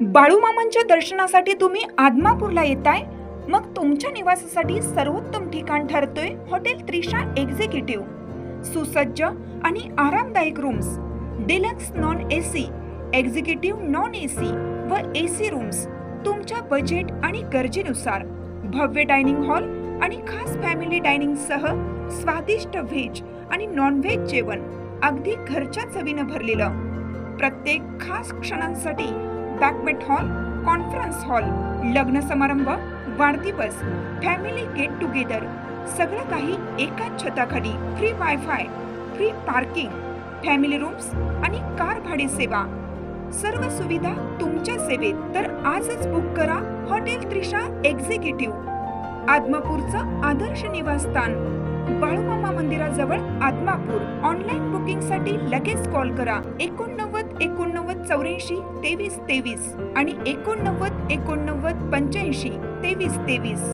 बाळूमामांच्या दर्शनासाठी तुम्ही आदमापूरला येताय? मग तुमच्या निवासासाठी सर्वोत्तम ठिकाण ठरतोय हॉटेल त्रिशा एक्झिक्युटिव्ह. सुसज्ज आणि आरामदायक rooms. Deluxe non AC executive non AC व एसी रूम्स. तुमच्या बजेट आणि गरजेनुसार. भव्य डायनिंग हॉल आणि खास फॅमिली डायनिंग सह स्वादिष्ट व्हेज आणि नॉन व्हेज जेवण. अगदी घरच्या चवीनं भरलेलं. प्रत्येक खास क्षणांसाठी बॅकमेट हॉल कॉन्फरन्स हॉल लग्न समारंभ वाढदिवस फॅमिली गेट टुगेदर सगळं काही एकाच छताखाली free wifi free parking family rooms आणि कार भाडे सेवा. सर्व सुविधा तुमच्या सेवेत तर आजच बुक करा हॉटेल त्रिशा एक्झिक्युटिव्ह आदमापूरचं आदर्श निवासस्थान बाळूमामा मंदिराजवळ आदमापूर. ऑनलाईन बुकिंगसाठी लगेच कॉल करा. एकोण एकोणनव्वद चौऱ्याऐंशी तेवीस तेवीस आणि एकोणनव्वद एकोणनव्वद पंच्याऐंशी तेवीस तेवीस.